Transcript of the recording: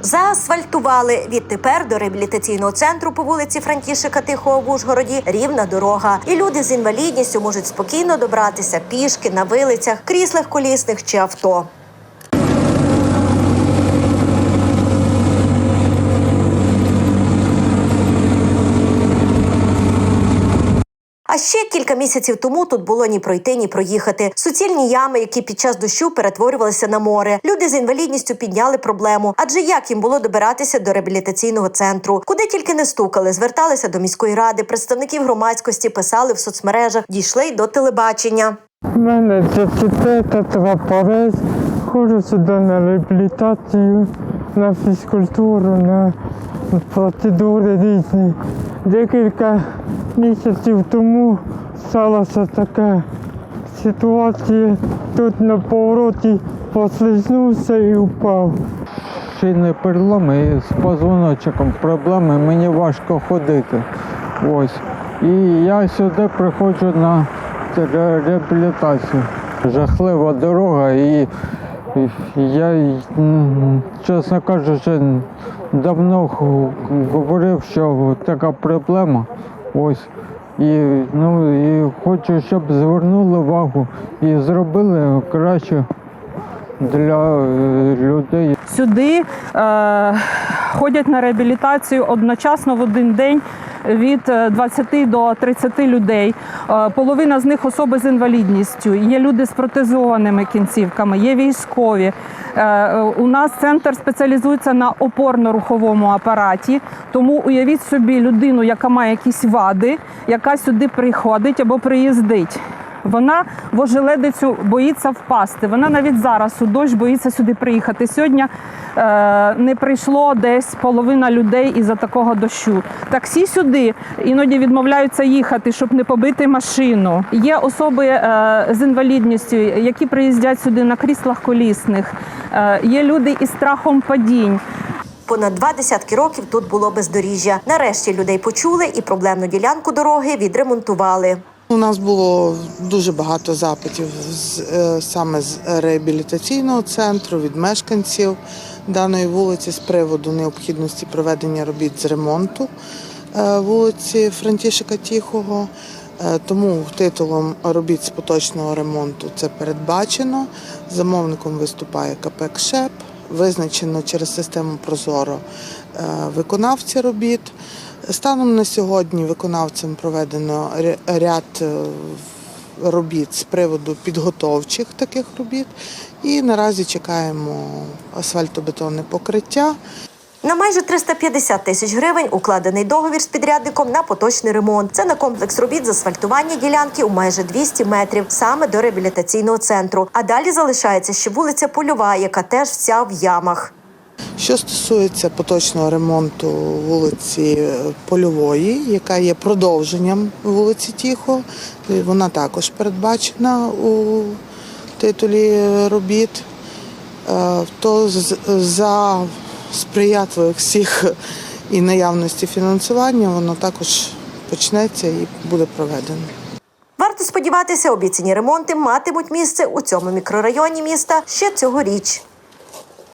Заасфальтували відтепер до реабілітаційного центру по вулиці Франтішика Тихого в Ужгороді рівна дорога. І люди з інвалідністю можуть спокійно добратися пішки на вилицях, кріслах колісних чи авто. А ще кілька місяців тому тут було ні пройти, ні проїхати. Суцільні ями, які під час дощу перетворювалися на море. Люди з інвалідністю підняли проблему. Адже як їм було добиратися до реабілітаційного центру, куди тільки не стукали, зверталися до міської ради, представників громадськості писали в соцмережах, дійшли й до телебачення. У мене трапорець. Ходжу сюди на реабілітацію, на фізкультуру, на процедури різні. Декілька місяців тому сталася така ситуація. Тут на повороті послизнувся і впав. Шийний перелом і з позвоночником проблеми, мені важко ходити. Ось. І я сюди приходжу на реабілітацію. Жахлива дорога і я, чесно кажучи, давно говорив, що така проблема. Ось. І, ну, і хочу, щоб звернули увагу і зробили краще для е, людей. Сюди е, ходять на реабілітацію одночасно в один день від е, 20 до 30 людей. Е, половина з них особи з інвалідністю. Є люди з протезованими кінцівками, є військові. Е, е, у нас центр спеціалізується на опорно-руховому апараті. Тому уявіть собі людину, яка має якісь вади, яка сюди приходить або приїздить. Вона в ожеледицю боїться впасти. Вона навіть зараз у дощ боїться сюди приїхати. Сьогодні е, не прийшло десь половина людей із-за такого дощу. Таксі сюди іноді відмовляються їхати, щоб не побити машину. Є особи е, з інвалідністю, які приїздять сюди на кріслах колісних. Е, є люди із страхом падінь. Понад два десятки років тут було бездоріжжя. Нарешті людей почули і проблемну ділянку дороги відремонтували. У нас було дуже багато запитів е, саме з реабілітаційного центру від мешканців даної вулиці з приводу необхідності проведення робіт з ремонту е, вулиці Франтішика Тіхого. Е, Тому титулом робіт з поточного ремонту це передбачено. Замовником виступає КП «КШЕП». Визначено через систему Прозоро виконавці робіт. Станом на сьогодні виконавцем проведено ряд е, робіт з приводу підготовчих таких робіт. І наразі чекаємо асфальтобетонне покриття. На майже 350 тисяч гривень укладений договір з підрядником на поточний ремонт. Це на комплекс робіт з асфальтування ділянки у майже 200 метрів саме до реабілітаційного центру. А далі залишається ще вулиця Польова, яка теж вся в ямах. Що стосується поточного ремонту вулиці е, Польової, яка є продовженням вулиці Тіхо, е, вона також передбачена у титулі робіт, Е, то за сприятливих всіх і наявності фінансування воно також почнеться і буде проведено. Варто сподіватися, обіцяні ремонти матимуть місце у цьому мікрорайоні міста ще цьогоріч.